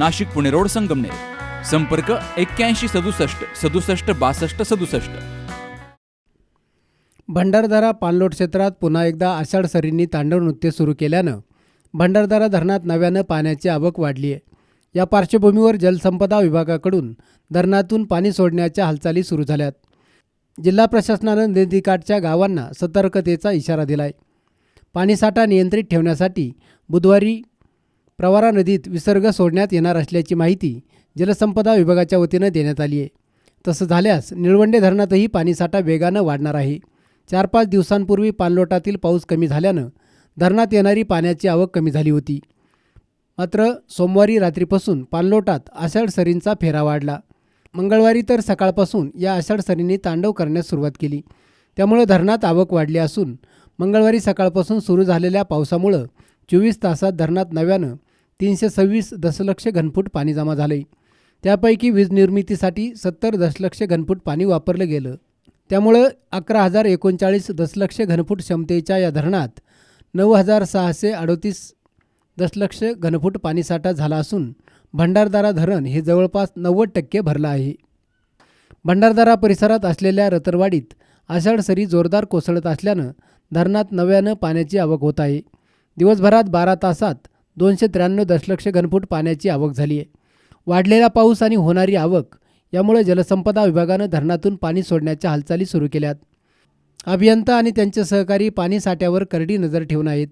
Nashik Pune road Sangamner. संपर्क एक्क्याऐंशी सदुसष्ट सदुसष्ट बासष्ट सदुसष्ट. भंडारदरा पाणलोट क्षेत्रात पुन्हा एकदा आषाढ सरींनी तांडव नृत्य सुरू केल्यानं भंडारदरा धरणात नव्यानं पाण्याची आवक वाढली आहे या पार्श्वभूमीवर जलसंपदा विभागाकडून धरणातून पाणी सोडण्याच्या हालचाली सुरू झाल्यात. जिल्हा प्रशासनानं नदीकाठच्या गावांना सतर्कतेचा इशारा दिलाय. पाणीसाठा नियंत्रित ठेवण्यासाठी बुधवारी प्रवारा नदीत विसर्ग सोडण्यात येणार असल्याची माहिती जलसंपदा विभागाच्या वतीनं देण्यात आली आहे. तसं झाल्यास निळवंडे धरणातही पाणीसाठा वेगानं वाढणार आहे. चार पाच दिवसांपूर्वी पाणलोटातील पाऊस कमी झाल्यानं धरणात येणारी पाण्याची आवक कमी झाली होती. मात्र सोमवारी रात्रीपासून पाणलोटात आषाढ सरींचा फेरा वाढला. मंगळवारी तर सकाळपासून या आषाढ सरींनी तांडव करण्यास सुरुवात केली. त्यामुळे धरणात आवक वाढली असून मंगळवारी सकाळपासून सुरू झालेल्या पावसामुळं चोवीस तासात धरणात नव्यानं तीनशे सव्वीस दशलक्ष घनफूट पाणी जमा झाले. त्यापैकी वीज निर्मितीसाठी सत्तर दशलक्ष घनफूट पाणी वापरलं गेलं. त्यामुळं अकरा हजार एकोणचाळीस दशलक्ष घनफूट क्षमतेच्या या धरणात नऊ हजार सहाशे अडोतीस दशलक्ष घनफूट पाणीसाठा झाला असून भंडारदारा धरण हे जवळपास नव्वद टक्के भरलं आहे. भंडारदारा परिसरात असलेल्या रतरवाडीत आषाढ सरी जोरदार कोसळत असल्यानं धरणात नव्यानं पाण्याची आवक होत आहे. दिवसभरात बारा तासात दोनशे त्र्याण्णव दशलक्ष घनफूट पाण्याची आवक झाली आहे. वाढलेला पाऊस आणि होणारी आवक यामुळे जलसंपदा विभागानं धरणातून पाणी सोडण्याच्या हालचाली सुरू केल्यात. अभियंता आणि त्यांचे सहकारी पाणी साठ्यावर करडी नजर ठेवून आहेत.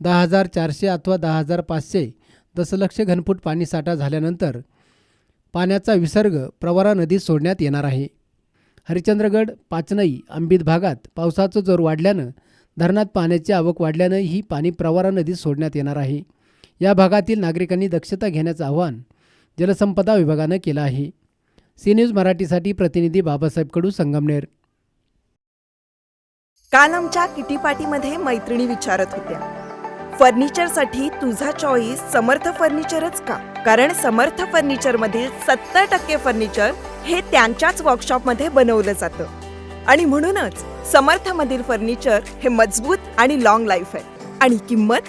दहा हजार चारशे अथवा दहा हजार पाचशे दशलक्ष घनफूट पाणीसाठा झाल्यानंतर पाण्याचा विसर्ग प्रवरा नदीत सोडण्यात येणार आहे. हरिश्चंद्रगड पाचनई आंबीत भागात पावसाचा जोर वाढल्यानं धरणात पाण्याची आवक वाढल्यानं ही पाणी प्रवरा नदीत सोडण्यात येणार आहे. या भागातील नागरिकांनी दक्षता घेण्याचं आवाहन जलसंपदा विभागानं केलं आहे. सी न्यूज मराठीसाठी प्रतिनिधी बाबासाहेब कडू संगमनेर. काल आमच्या किटी पार्टीमध्ये मैत्रिणी विचारत होत्या फर्निचरसाठी तुझा चॉईस समर्थ फर्निचरच का? कारण समर्थ फर्निचरमधील सत्तर टक्के फर्निचर हे त्यांच्याच वर्कशॉपमध्ये बनवलं जातं. आणि म्हणूनच समर्थ मधील फर्निचर हे मजबूत आणि लॉंग लाईफ आहे. आणि किंमत?